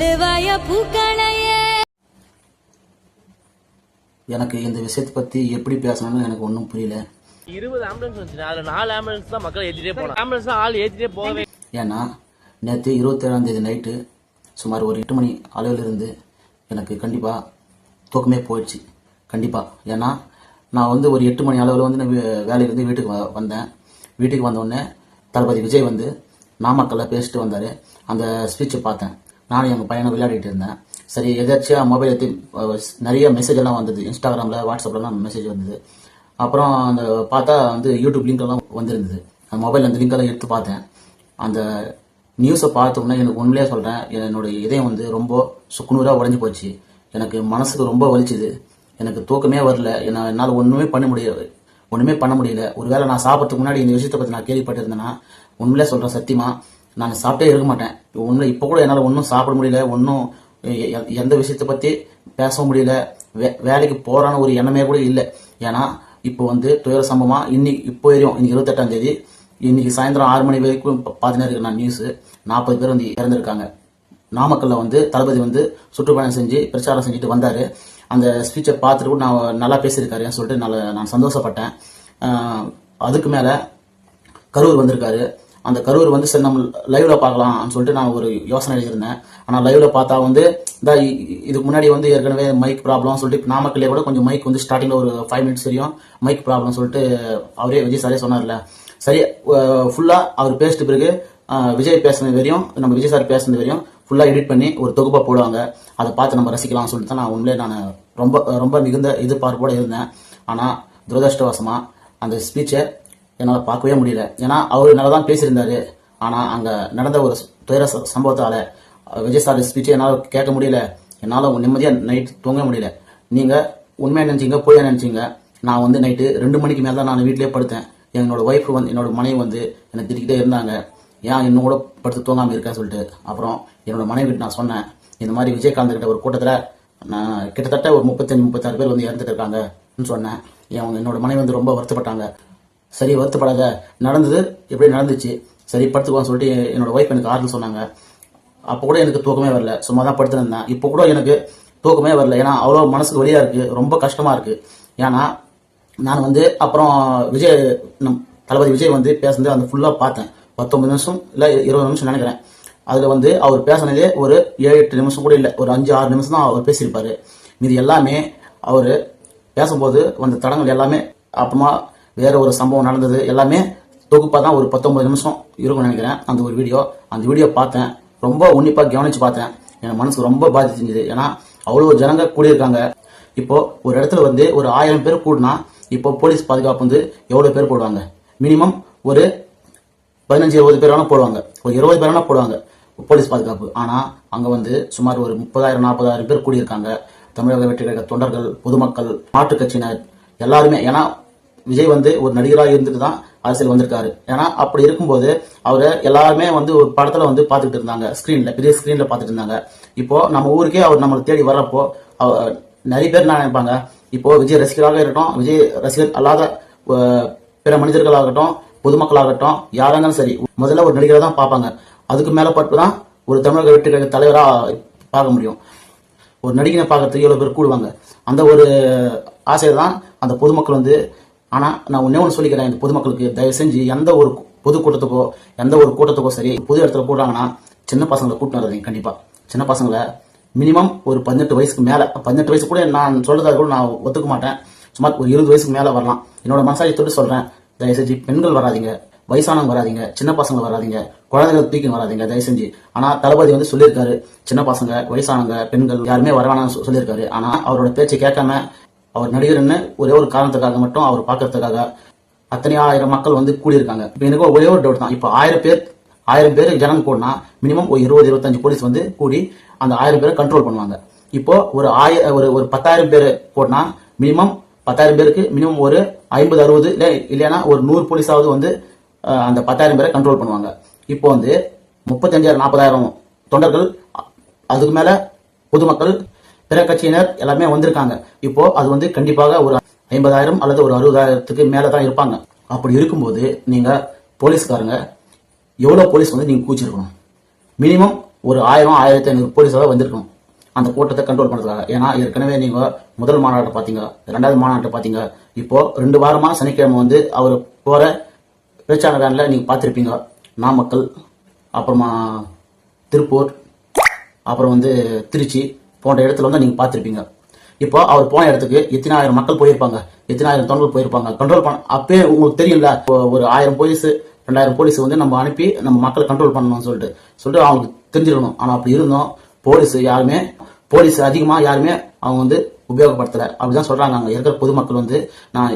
சொல்லுவாய பூக்களையே எனக்கு இந்த விஷயத்தை பற்றி எப்படி பேசணும்னு எனக்கு ஒன்றும் புரியல. இருபது ஆம்புலன்ஸ் வந்துச்சு அதுல நாலு ஆம்புலன்ஸ் தான் மக்கள் ஏத்திட்டே போனோம் ஆம்புலன்ஸ் தான் ஆள் ஏத்திட்டே போகவே ஏன்னா நேற்று இருபத்தேழாம் தேதி நைட்டு சுமார் ஒரு எட்டு மணி அளவிலிருந்து எனக்கு கண்டிப்பாக தூக்கமே போயிடுச்சு. கண்டிப்பாக ஏன்னா நான் வந்து ஒரு எட்டு மணி அளவில் வந்து நான் வேலையிலேருந்து வீட்டுக்கு வ- வந்தேன். வீட்டுக்கு வந்த உடனே தளபதி விஜய் வந்து நாமக்கல்ல பேசிட்டு வந்தார். அந்த ஸ்பீச்சை பார்த்தேன். நானும் எங்கள் பையனை விளையாடிட்டு இருந்தேன். சரி எதாச்சியாக மொபைல் எடுத்து நிறைய மெசேஜ் எல்லாம் வந்தது. இன்ஸ்டாகிராமில் வாட்ஸ்அப்லாம் மெசேஜ் வந்தது. அப்புறம் அந்த பார்த்தா வந்து யூடியூப் லிங்க் எல்லாம் வந்திருந்தது. அந்த மொபைல் அந்த லிங்கெல்லாம் எடுத்து பார்த்தேன். அந்த நியூஸை பார்த்த உடனே எனக்கு உண்மையிலே சொல்கிறேன் என்னுடைய இதயம் வந்து ரொம்ப சுக்குநூறாக உடஞ்சி போச்சு. எனக்கு மனசுக்கு ரொம்ப வலிச்சுது. எனக்கு தூக்கமே வரல. என்ன என்னால் ஒன்றுமே பண்ண முடியல ஒன்றுமே பண்ண முடியல. ஒருவேளை நான் சாப்பிட்றதுக்கு முன்னாடி இந்த விஷயத்தை பற்றி நான் கேள்விப்பட்டிருந்தேன்னா உண்மையிலே சொல்கிறேன் சத்தியமாக நான் சாப்பிட்டே இருக்க மாட்டேன். ஒன்றும் இப்போ கூட என்னால் ஒன்றும் சாப்பிட முடியல ஒன்றும் எந்த விஷயத்தை பற்றி பேச முடியல. வே வேலைக்கு போகிறான ஒரு எண்ணமே கூட இல்லை. ஏன்னா இப்போ வந்து துயர சம்பவமாக இன்னைக்கு இப்போ வரையும் இன்னைக்கு இருபத்தெட்டாம் தேதி இன்னைக்கு சாயந்தரம் ஆறு மணி வரைக்கும் பா- இருக்கு நான் நியூஸு நாற்பது பேர் வந்து இறந்துருக்காங்க. நாமக்கல்ல வந்து தளபதி வந்து சுற்றுப்பயணம் செஞ்சு பிரச்சாரம் செஞ்சுட்டு வந்தார். அந்த ஸ்பீச்சை பார்த்துட்டு கூட நான் நல்லா பேசியிருக்காருன்னு சொல்லிட்டு நல்ல நான் சந்தோஷப்பட்டேன். அதுக்கு மேலே கரூர் வந்திருக்காரு. அந்த கரூர் வந்து சரி நம்ம லைவ்ல பார்க்கலாம்னு சொல்லிட்டு நான் ஒரு யோசனை எழுதியிருந்தேன். ஆனால் லைவ்ல பார்த்தா வந்து இந்த இதுக்கு முன்னாடி வந்து ஏற்கனவே மைக் ப்ராப்ளம் சொல்லிட்டு நாமக்கல்லே கூட கொஞ்சம் மைக் வந்து ஸ்டார்டிங்ல ஒரு ஃபைவ் மினிட்ஸ் வரையும் மைக் ப்ராப்ளம் சொல்லிட்டு அவரே விஜய் சாரே சொன்னார்ல. சரி ஃபுல்லா அவர் பேசிட்டு பிறகு விஜய் பேசுனது வரையும் நம்ம விஜய் சார் பேசுனது வரையும் ஃபுல்லா எடிட் பண்ணி ஒரு தொகுப்பா போடுவாங்க. அதை பார்த்து நம்ம ரசிக்கலாம்னு சொல்லிட்டு தான் நான் உண்மையிலே நான் ரொம்ப ரொம்ப மிகுந்த எதிர்பார்ப்போடு இருந்தேன். ஆனால் துரதிருஷ்டவசமாக அந்த ஸ்பீச்சை என்னால் பார்க்கவே முடியல. ஏன்னா அவர் நல்லா தான் பேசியிருந்தாரு. ஆனால் அங்கே நடந்த ஒரு துயர ச- விஜய் சார் ஸ்பீச்சை என்னால் கேட்க முடியல. என்னால் நிம்மதியாக நைட் தூங்க முடியல. நீங்கள் உண்மையாக நினச்சிங்க பொய்யா நினச்சிங்க? நான் வந்து நைட்டு ரெண்டு மணிக்கு மேலே தான் நான் வீட்டிலே படுத்தேன். என்னோட ஒய்ஃப் வந்து என்னோட மனைவி வந்து என்னை திட்டிக்கிட்டே இருந்தாங்க. ஏன் இன்னும் கூட படுத்து தூங்காமல் இருக்கா சொல்லிட்டு. அப்புறம் என்னோட மனைவி நான் சொன்னேன். இந்த மாதிரி விஜயகாந்த் கிட்ட ஒரு கூட்டத்தில் நான் கிட்டத்தட்ட ஒரு முப்பத்தஞ்சு முப்பத்தாறு பேர் வந்து இறந்துட்டு இருக்காங்கன்னு சொன்னேன். என் என்னோட மனைவி வந்து ரொம்ப வருத்தப்பட்டாங்க. சரி வருத்தப்படாத. நடந்தது எப்படி நடந்துச்சு? சரி படுத்துக்குவான்னு சொல்லிட்டு என்னோட ஒய்ஃப் எனக்கு ஆறுதல் சொன்னாங்க. அப்போ கூட எனக்கு தூக்கமே வரல. சும்மா தான் படுத்துருந்தேன் இப்போ கூட எனக்கு தூக்கமே வரல. ஏன்னா அவ்வளோ மனசுக்கு வழியாக இருக்குது ரொம்ப கஷ்டமாக இருக்குது ஏன்னா நான் வந்து அப்புறம் விஜய் நம் தளபதி விஜய் வந்து பேசுனது அந்த ஃபுல்லாக பார்த்தேன். பத்தொம்பது நிமிஷம் இல்லை இருபது நிமிஷம் நினைக்கிறேன். அதில் வந்து அவர் பேசினதே ஒரு ஏழு எட்டு நிமிஷம் கூட இல்லை. ஒரு அஞ்சு ஆறு நிமிஷம் தான் அவர் பேசியிருப்பார். மீதி எல்லாமே அவர் பேசும்போது வந்த தடங்கள் எல்லாமே அப்புறமா வேற ஒரு சம்பவம் நடந்தது. எல்லாமே தொகுப்பாக தான் ஒரு பத்தொன்பது நிமிஷம் இருக்கும்னு நினைக்கிறேன். அந்த ஒரு வீடியோ. அந்த வீடியோ பார்த்தேன். ரொம்ப உன்னிப்பாக கவனிச்சு பார்த்தேன். என் மனசுக்கு ரொம்ப பாதிச்சிருந்தது. ஏன்னா அவ்வளோ ஜனங்க கூடியிருக்காங்க. இப்போ ஒரு இடத்துல வந்து ஒரு ஆயிரம் பேர் கூடினா இப்போ போலீஸ் பாதுகாப்பு வந்து எவ்வளோ பேர் போடுவாங்க? மினிமம் ஒரு பதினஞ்சு இருபது பேர் வேணால் போடுவாங்க. ஒரு இருபது பேர் வேணால் போடுவாங்க. போலீஸ் பாதுகாப்பு. ஆனால் அங்கே வந்து சுமார் ஒரு முப்பதாயிரம் நாற்பதாயிரம் பேர் கூடியிருக்காங்க. தமிழக வெற்றி கழக தொண்டர்கள் பொதுமக்கள் மாற்றுக் கட்சியினர் எல்லாருமே. ஏன்னா விஜய் வந்து ஒரு நடிகராக இருந்துட்டு தான் அரசியல் வந்திருக்காரு. ஏன்னா அப்படி இருக்கும்போது அவரை எல்லாருமே வந்து ஒரு படத்துல வந்து பார்த்துட்டு இருந்தாங்க. ஸ்கிரீன்ல பெரிய ஸ்கிரீன்ல பார்த்துட்டு இருந்தாங்க. இப்போ நம்ம ஊருக்கே அவர் நம்மளை தேடி வர்றப்போ நிறைய பேர் என்ன நினைப்பாங்க? இப்போ விஜய் ரசிகராக இருக்கட்டும் விஜய் ரசிகர் அல்லாத பிற மனிதர்களாகட்டும் பொதுமக்களாகட்டும் யாரா இருந்தாலும் சரி முதல்ல ஒரு நடிகரை தான் பார்ப்பாங்க. அதுக்கு மேல பட்டு தான் ஒரு தமிழக வெற்றி தலைவராக தலைவரா பார்க்க முடியும். ஒரு நடிகனை பார்க்கறதுக்கு எவ்வளவு பேர் கூடுவாங்க? அந்த ஒரு ஆசையை தான் அந்த பொதுமக்கள் வந்து ஆனால் நான் ஒன்னே ஒன்று சொல்லிக்கிறேன். இந்த பொதுமக்களுக்கு தயவு செஞ்சு எந்த ஒரு பொது கூட்டத்துக்கோ எந்த ஒரு கூட்டத்துக்கோ சரி புது இடத்துல கூடுறாங்கன்னா சின்ன பசங்களை கூட்டிட்டு வராதீங்க கண்டிப்பாக சின்ன பசங்களை மினிமம் ஒரு பதினெட்டு வயசுக்கு மேலே பதினெட்டு வயசு கூட நான் சொல்றதா கூட நான் ஒத்துக்க மாட்டேன். சும்மா ஒரு இருபது வயசுக்கு மேலே வரலாம். என்னோட மனசாட்சி தொட்டு சொல்கிறேன் தயவு செஞ்சு பெண்கள் வராதீங்க வயசானவங்க வராதீங்க சின்ன பசங்க வராதீங்க குழந்தைகள் தூக்கி வராதிங்க தயவு செஞ்சு. ஆனால் தளபதி வந்து சொல்லியிருக்காரு சின்ன பசங்க வயசானவங்க பெண்கள் யாருமே வரவேணாம்னு சொல்லியிருக்காரு. ஆனால் அவரோட பேச்சை கேட்காம அவர் நடிகர்னு ஒரே ஒரு காரணத்துக்காக மட்டும் அவர் பார்க்கறதுக்காக அத்தனை ஆயிரம் மக்கள் வந்து கூடியிருக்காங்க. இப்போ எனக்கு ஒரே ஒரு டவுட் தான். இப்போ ஆயிரம் பேர் ஆயிரம் பேர் ஜனம் கூடனா மினிமம் ஒரு இருபது இருபத்தஞ்சு போலீஸ் வந்து கூடி அந்த ஆயிரம் பேரை கண்ட்ரோல் பண்ணுவாங்க. இப்போ ஒரு ஆய ஒரு ஒரு பத்தாயிரம் பேர் போட்டனா மினிமம் பத்தாயிரம் பேருக்கு மினிமம் ஒரு ஐம்பது அறுபது இல்லை இல்லைன்னா ஒரு நூறு போலீஸாவது வந்து அந்த பத்தாயிரம் பேரை கண்ட்ரோல் பண்ணுவாங்க. இப்போ வந்து முப்பத்தஞ்சாயிரம் நாற்பதாயிரம் தொண்டர்கள் அதுக்கு மேல பொதுமக்கள் பிற கட்சியினர் எல்லாமே வந்திருக்காங்க. இப்போ அது வந்து கண்டிப்பாக ஒரு ஐம்பதாயிரம் அல்லது ஒரு அறுபதாயிரத்துக்கு மேலே தான் இருப்பாங்க. அப்படி இருக்கும்போது நீங்க போலீஸ்காரங்க எவ்வளவு போலீஸ் வந்து நீங்க கூச்சிருக்கணும் மினிமம் ஒரு ஆயிரம் ஆயிரத்தி ஐநூறு போலீஸாக வந்திருக்கணும். அந்த கூட்டத்தை கண்ட்ரோல் பண்ணுறதுக்காக ஏன்னா ஏற்கனவே நீங்க முதல் மாநாட்டை பார்த்தீங்க ரெண்டாவது மாநாட்டை பார்த்தீங்க. இப்போ ரெண்டு வாரமா சனிக்கிழமை வந்து அவர் போற பேச்சாளர் வேனில் நீங்க பார்த்துருப்பீங்க. நாமக்கல் அப்புறமா திருப்பூர் அப்புறம் வந்து திருச்சி போன்ற இடத்துல வந்து நீங்க பார்த்துருப்பீங்க. இப்போ அவர் போன இடத்துக்கு எத்தனை ஆயிரம் மக்கள் போயிருப்பாங்க எத்தனாயிரம் தொண்டர்கள் போயிருப்பாங்க. கண்ட்ரோல் பண்ண அப்பே உங்களுக்கு தெரியல இப்போ ஒரு ஆயிரம் போலீஸ் ரெண்டாயிரம் போலீஸ் வந்து நம்ம அனுப்பி நம்ம மக்களை கண்ட்ரோல் பண்ணணும்னு சொல்லிட்டு. சொல்லிட்டு அவங்களுக்கு தெரிஞ்சிருக்கணும். ஆனா அப்படி இருந்தோம் போலீஸ் யாருமே போலீஸ் அதிகமா யாருமே அவங்க வந்து உபயோகப்படுத்தல. அப்படிதான் சொல்றாங்க அங்க இருக்கிற பொதுமக்கள் வந்து. நான்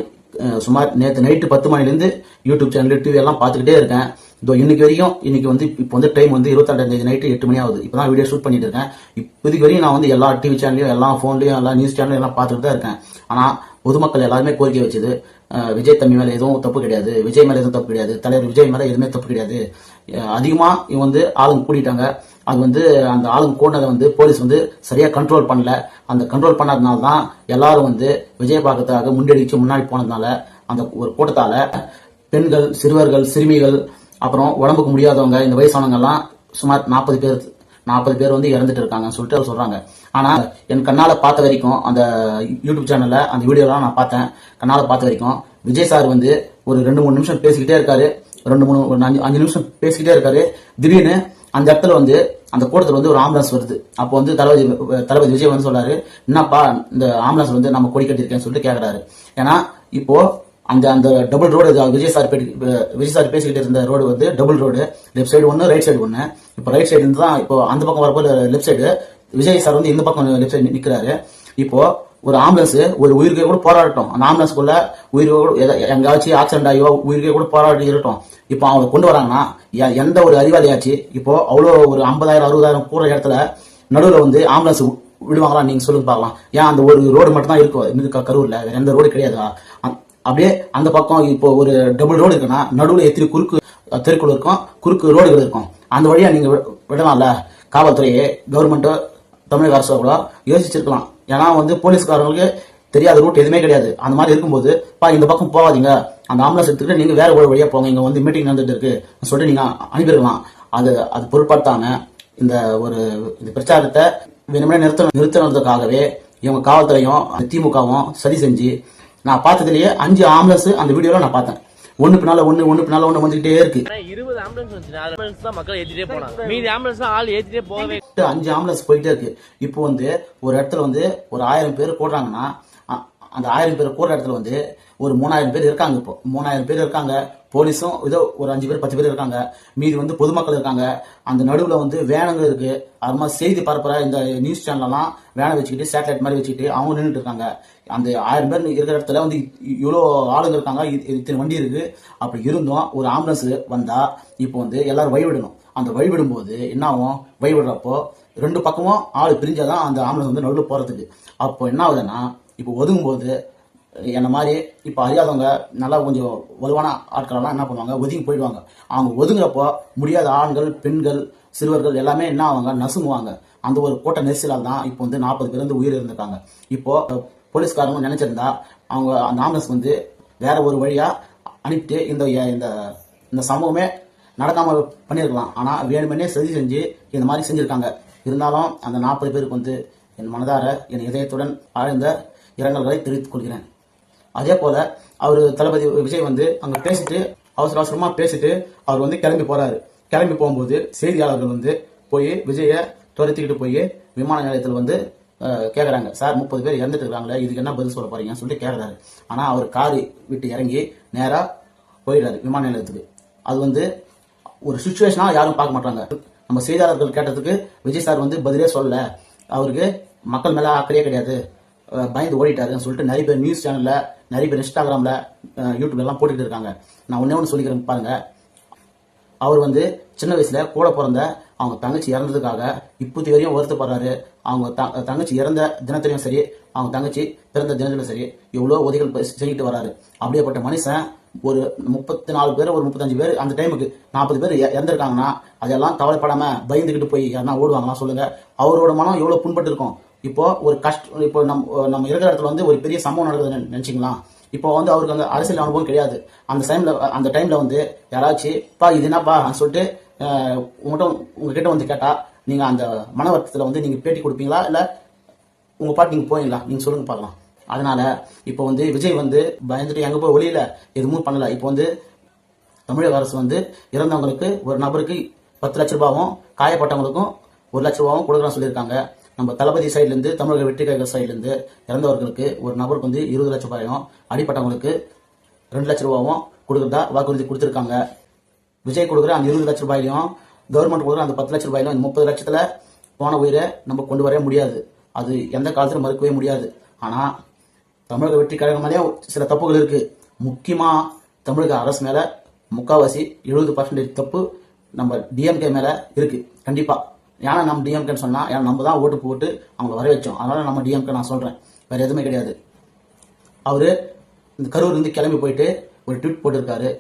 சுமார் நேற்று நைட்டு பத்து மணிலேருந்து யூடியூப் சேனல் டிவி எல்லாம் பார்த்துக்கிட்டே இருக்கேன். இதோ இன்னைக்கு வரையும் இன்னைக்கு வந்து இப்போ வந்து டைம் வந்து இருபத்தாண்டாம் தேதி நைட்டு எட்டு மணி ஆகுது. இப்போ தான் வீடியோ ஷூட் பண்ணிட்டு இருக்கேன். இப்போதைக்கு வரையும் நான் வந்து எல்லா டிவி சேனலையும் எல்லா ஃபோன்லையும் எல்லா நியூஸ் சேனலையும் எல்லாம் பார்த்துட்டு தான் இருக்கேன். ஆனால் பொதுமக்கள் எல்லாருமே கோரிக்கை வச்சது விஜய் தம்பி மேலே எதுவும் தப்பு கிடையாது. விஜய் மேலே எதுவும் தப்பு கிடையாது. தலைவர் விஜய் மேலே எதுவுமே தப்பு கிடையாது. அதிகமாக இவங்க வந்து ஆளுங்க கூட்டிட்டாங்க அது வந்து அந்த ஆளுங்க கூட்டினதை வந்து போலீஸ் வந்து சரியா கண்ட்ரோல் பண்ணல. அந்த கண்ட்ரோல் பண்ணாதனால தான் எல்லாரும் வந்து விஜய் பார்க்கறதுக்காக முன்னெடுச்சு முன்னாடி போனதுனால அந்த ஒரு கூட்டத்தால பெண்கள் சிறுவர்கள் சிறுமிகள் அப்புறம் உடம்புக்கு முடியாதவங்க இந்த வயசானவங்க எல்லாம் சுமார் நாற்பது பேர் நாற்பது பேர் வந்து இறந்துட்டு இருக்காங்கன்னு சொல்லிட்டு அவர் சொல்றாங்க. ஆனா என் கண்ணால பார்த்த வரைக்கும் அந்த யூடியூப் சேனல்ல அந்த வீடியோலாம் நான் பார்த்தேன். கண்ணால பார்த்த வரைக்கும் விஜய் சார் வந்து ஒரு ரெண்டு மூணு நிமிஷம் பேசிக்கிட்டே இருக்காரு. ரெண்டு மூணு அஞ்சு அஞ்சு நிமிஷம் பேசிக்கிட்டே இருக்காரு. திடீர்னு அந்த இடத்துல வந்து அந்த கூட்டத்தில் வந்து ஒரு ஆம்புலன்ஸ் வருது. அப்போ வந்து தளபதி தளபதி விஜய் வந்து சொல்றாரு என்னப்பா இந்த ஆம்புலன்ஸ் வந்து நம்ம கொடி கட்டியிருக்கேன்னு சொல்லிட்டு கேக்குறாரு. ஏன்னா இப்போ அந்த அந்த double road Vijay sir Vijay sir பேசிக்கிட்டு இருந்த ரோடு வந்து டபுள் ரோடு லெஃப்ட் சைடு ஒன்று ரைட் சைடு ஒன்று இப்போ ரைட் சைடு இருந்து தான் இப்போ அந்த பக்கம் வரப்போ லெஃப்ட் சைடு விஜய் சார் வந்து இந்த பக்கம் லெஃப்ட் சைடு நிற்கிறாரு இப்போ ஒரு ஆம்புலன்ஸ் ஒரு உயிருக்கு கூட போராடட்டும். அந்த ஆம்புலன்ஸ்குள்ள உயிருக்கு கூட எத- எங்காச்சும் ஆக்சிடென்ட் ஆகியோ உயிருக்கு கூட போராடி இருக்கட்டும். இப்போ அவங்க கொண்டு வராங்கன்னா எந்த ஒரு அறிவாளியாச்சு இப்போ அவ்வளோ ஒரு ஐம்பதாயிரம் அறுபதாயிரம் கூற இடத்துல நடுவில் வந்து ஆம்புலன்ஸ் விடுவாங்களா? நீங்க சொல்லுங்க பார்க்கலாம். ஏன் அந்த ஒரு ரோடு மட்டும் தான் இருக்கும் கரூரில் வேற எந்த ரோடு கிடையாதா? அப்படியே அந்த பக்கம் இப்போ ஒரு டபுள் ரோடு இருக்குன்னா நடுவில் எத்தனை குறுக்கு தெருக்குள் இருக்கும். குறுக்கு ரோடுகள் இருக்கும். அந்த வழியா நீங்க வி- விடலாம்ல? காவல்துறையே கவர்மெண்ட்டோ தமிழக அரசோ கூட யோசிச்சிருக்கலாம். ஏன்னா வந்து போலீஸ்காரங்களுக்கு தெரியாத ரூட் எதுவுமே கிடையாது. அந்த மாதிரி இருக்கும்போது பா இந்த பக்கம் போகாதீங்க. அந்த ஆம்புலன்ஸ் எடுத்துக்கிட்டு நீங்க வேற ஒரு வழியா போங்க. இங்க வந்து மீட்டிங் நடந்துட்டு இருக்கு. சொல்லிட்டு நீங்க அனுப்பியிருக்கலாம். அது அது பொருட்படுத்தாம இந்த ஒரு இந்த பிரச்சாரத்தை வேணுமே நிறுத்த நிறுத்தினதுக்காகவே இவங்க காவல்துறையும் திமுகவும் சரி செஞ்சு நான் பார்த்ததுலயே அஞ்சு ஆம்புலன்ஸ் அந்த வீடியோல நான் பார்த்தேன். ஒண்ணு பின்னால ஒண்ணு ஒண்ணு பின்னால ஒண்ணு வந்துகிட்டே இருக்கு. இருபது ஆம்புலன்ஸ் வந்துச்சு நாலு ஆம்புலன்ஸ் தான் மக்கள் ஏத்திட்டே போனாங்க. மீதி ஆம்புலன்ஸ் தான் ஆள் ஏத்திட்டே போகவே அஞ்சு ஆம்புலன்ஸ் போயிட்டே இருக்கு. இப்போ வந்து ஒரு இடத்துல வந்து ஒரு ஆயிரம் பேர் கூடுறாங்கன்னா அ- அந்த ஆயிரம் பேர் கூடுற இடத்துல வந்து ஒரு மூணாயிரம் பேர் இருக்காங்க இப்போ. மூணாயிரம் பேர் இருக்காங்க. போலீஸும் ஏதோ ஒரு அஞ்சு பேர் பத்து பேர் இருக்காங்க. மீதி வந்து பொதுமக்கள் இருக்காங்க. அந்த நடுவில் வந்து வேனுங்க இருக்கு. அது மாதிரி செய்தி பரப்புற இந்த நியூஸ் சேனல்லாம் வேனை வச்சுக்கிட்டு சேட்டலைட் மாதிரி வச்சுக்கிட்டு அவங்க நின்றுட்டு இருக்காங்க. அந்த ஆயிரம் பேர் இருக்கிற இடத்துல வந்து இவ்வளோ ஆளுங்க இருக்காங்க. இ- இத்தனை வண்டி இருக்கு. அப்படி இருந்தும் ஒரு ஆம்புலன்ஸ் வந்தா இப்போ வந்து எல்லாரும் வழிவிடணும். அந்த வழிவிடும்போது என்ன ஆகும்? வழிவிடுறப்போ ரெண்டு பக்கமும் ஆள் பிரிஞ்சாதான் அந்த ஆம்புலன்ஸ் வந்து நடுவில் போறதுக்கு. அப்போ என்ன ஆகுதுன்னா இப்போ ஒதுங்கும்போது என்னை மாதிரி இப்போ அறியாதவங்க நல்லா கொஞ்சம் வலுவான ஆட்களெல்லாம் என்ன பண்ணுவாங்க? ஒதுங்கி போயிடுவாங்க. அவங்க ஒதுங்குறப்போ முடியாத ஆண்கள் பெண்கள் சிறுவர்கள் எல்லாமே என்ன ஆவாங்க? நசுங்குவாங்க. அந்த ஒரு கூட்ட நெரிசலால் தான் இப்போ வந்து நாற்பது பேர் வந்து உயிர் இருந்திருக்காங்க இப்போ போலீஸ்காரங்க நினைச்சிருந்தா அவங்க அந்த ஆம்புலன்ஸ் வந்து வேற ஒரு வழியா அனுப்பிட்டு இந்த இந்த இந்த சம்பவமே நடக்காம பண்ணியிருக்கலாம் ஆனால் வேணுமெனே சரி செஞ்சு இந்த மாதிரி செஞ்சுருக்காங்க. இருந்தாலும் அந்த நாற்பது பேருக்கு வந்து என் மனதார என் இதயத்துடன் ஆழ்ந்த இரங்கல்களை தெரிவித்துக் கொள்கிறேன். அதே போல அவர் தளபதி விஜய் வந்து அங்க பேசிட்டு அவசர அவசரமா பேசிட்டு அவர் வந்து கிளம்பி போறாரு. கிளம்பி போகும்போது செய்தியாளர்கள் வந்து போய் விஜய துரத்திக்கிட்டு போய் விமான நிலையத்தில் வந்து கேட்குறாங்க சார் முப்பது பேர் இறந்துட்டு இருக்காங்களே இதுக்கு என்ன பதில் சொல்ல போறீங்கன்னு சொல்லிட்டு கேட்குறாரு ஆனா அவர் காரு விட்டு இறங்கி நேராக போயிடுறாரு விமான நிலையத்துக்கு. அது வந்து ஒரு சுச்சுவேஷனா யாரும் பார்க்க மாட்டாங்க. நம்ம செய்தியாளர்கள் கேட்டதுக்கு விஜய் சார் வந்து பதிலே சொல்லல. அவருக்கு மக்கள் மேல அக்கறையே கிடையாது. பயந்து ஓடிட்டாருன்னு சொல்லிட்டு நிறைய பேர் நியூஸ் சேனல்ல நிறைய பேர் இன்ஸ்டாகிராமில் அஹ் எல்லாம் போட்டுட்டு இருக்காங்க. நான் ஒன்றே ஒன்று சொல்லிக்கிறேன் பாருங்க. அவர் வந்து சின்ன வயசில் கூட பிறந்த அவங்க தங்கச்சி இறந்ததுக்காக இப்போத்தி வரையும் வருத்தப்படுறாரு. அவங்க த- தங்கச்சி இறந்த தினத்திலையும் சரி அவங்க தங்கச்சி பிறந்த தினத்திலும் சரி எவ்வளோ உதவிகள் செஞ்சுட்டு வராரு. அப்படியேப்பட்ட மனுஷன் ஒரு முப்பத்தி நாலு பேர் ஒரு முப்பத்தஞ்சு பேர் அந்த டைமுக்கு நாற்பது பேர் இறந்துருக்காங்கன்னா இறந்திருக்காங்கன்னா அதெல்லாம் கவலைப்படாமல் பயந்துக்கிட்டு போய் யாருன்னா ஓடுவாங்களா சொல்லுங்கள் அவரோட மனம் எவ்வளோ புண்பட்டு இருக்கும் இப்போ ஒரு கஷ்ட இப்போ நம்ம நம்ம இருக்கிற இடத்துல வந்து ஒரு பெரிய சம்பவம் நடக்குதுன்னு நினைச்சிக்கலாம் இப்போ வந்து அவருக்கு அந்த அரசியல் அனுபவம் கிடையாது. அந்த டைம்ல அந்த டைம்ல வந்து யாராச்சும் பா இது என்னப்பா? சொல்லிட்டு உங்கள்கிட்ட உங்ககிட்ட வந்து கேட்டா நீங்க அந்த மன வருத்தத்துல வந்து நீங்க பேட்டி கொடுப்பீங்களா? இல்ல உங்க பாட்டு நீங்க போயிடலாம் நீங்க சொல்லுங்க பார்க்கலாம். அதனால இப்போ வந்து விஜய் வந்து பயந்துட்டு எங்க போய் ஒளியில எதுவும் பண்ணல. இப்போ வந்து தமிழக அரசு வந்து இறந்தவங்களுக்கு ஒரு நபருக்கு பத்து லட்ச ரூபாவும் காயப்பட்டவங்களுக்கும் ஒரு லட்ச ரூபாவும் கொடுக்குறோம் சொல்லியிருக்காங்க. நம்ம தளபதி சைட்லேருந்து தமிழக வெற்றி கழக சைட்லேருந்து இறந்தவர்களுக்கு ஒரு நபருக்கு வந்து இருபது லட்ச ரூபாயும் அடிப்பட்டவங்களுக்கு ரெண்டு லட்ச ரூபாவும் கொடுக்குறதா வாக்குறுதி கொடுத்துருக்காங்க. விஜய் கொடுக்குற அந்த இருபது லட்ச ரூபாயிலையும் கவர்மெண்ட் கொடுக்குற அந்த பத்து லட்ச ரூபாயிலும் இந்த முப்பது லட்சத்தில் போன உயிரை நம்ம கொண்டு வரவே முடியாது. அது எந்த காலத்திலும் மறுக்கவே முடியாது. ஆனால் தமிழக வெற்றி கழகம் சில தப்புகள் இருக்குது முக்கியமாக தமிழக அரசு மேலே முக்காவாசி எழுபது பர்சன்டேஜ் தப்பு நம்ம டிஎம்கே மேலே இருக்குது கண்டிப்பாக ஏன்னா நம்ம டிஎம்கேன்னு சொன்னால் ஏன்னா நம்ம தான் ஓட்டு போட்டு அவங்கள வர வச்சோம். அதனால நம்ம டிஎம்கே நான் சொல்கிறேன் வேறு எதுவுமே கிடையாது. அவர் இந்த கரூர் இருந்து கிளம்பி போயிட்டு ஒரு ட்வீட் போட்டிருக்காரு.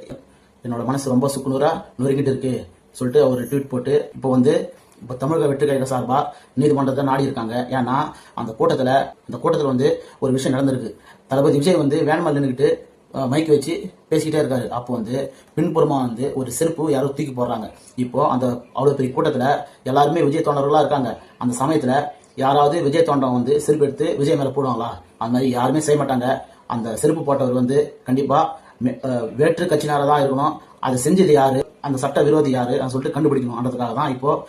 என்னோட மனசு ரொம்ப சுக்குநூறாக நொறுக்கிட்டு இருக்கு சொல்லிட்டு அவர் ட்வீட் போட்டு இப்போ வந்து இப்போ தமிழக வெற்றி கழக நீதிமன்றத்தை நாடி இருக்காங்க. ஏன்னா அந்த கூட்டத்தில் அந்த கூட்டத்தில் வந்து ஒரு விஷயம் நடந்திருக்கு. தளபதி விஜய் வந்து வேன்மல் நின்றுக்கிட்டு மைக் வச்சு பேசிக்கிட்டே இருக்காரு. அப்போ வந்து பின்புறமா வந்து ஒரு செருப்பு யாரோ தூக்கி போடுறாங்க. இப்போ அந்த அவ்வளோ பெரிய கூட்டத்தில் எல்லாருமே விஜய் தொண்டர்களாக இருக்காங்க. அந்த சமயத்தில் யாராவது விஜய் தொண்டம் வந்து செருப்பு எடுத்து விஜய் மேலே போடுவாங்களா? அந்த மாதிரி யாருமே செய்ய மாட்டாங்க. அந்த செருப்பு போட்டவர் வந்து கண்டிப்பாக மே- வேற்று கட்சியினரா தான் இருக்கணும். அதை செஞ்சது யாரு? அந்த சட்ட விரோதி யாரு? அதை சொல்லிட்டு கண்டுபிடிக்கணும்ன்றதுக்காக தான் இப்போ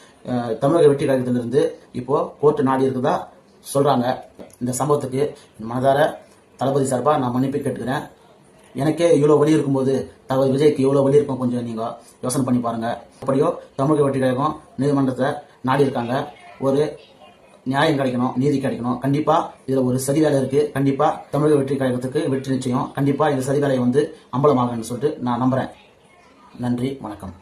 தமிழக வெற்றி கழகத்திலிருந்து இப்போ கோர்ட்டு நாடி இருக்குதா சொல்றாங்க. இந்த சம்பவத்துக்கு மனதார தளபதி சார்பாக நான் மன்னிப்பு கேட்டுக்கிறேன். எனக்கே இவ்வளோ வழி இருக்கும்போது தகவல் விஜய்க்கு இவ்வளோ வழி இருக்கும் கொஞ்சம் நீங்கள் யோசனை பண்ணி பாருங்கள் அப்படியோ தமிழக வெற்றி கழகம் நீதிமன்றத்தை நாடி இருக்காங்க. ஒரு நியாயம் கிடைக்கணும் நீதி கிடைக்கணும். கண்டிப்பாக இதில் ஒரு சதி வேலை இருக்குது கண்டிப்பாக தமிழக வெற்றி கழகத்துக்கு வெற்றி நிச்சயம். கண்டிப்பாக இந்த சதி வேலையை வந்து அம்பலமாகன்னு சொல்லிட்டு நான் நம்புகிறேன் நன்றி வணக்கம்.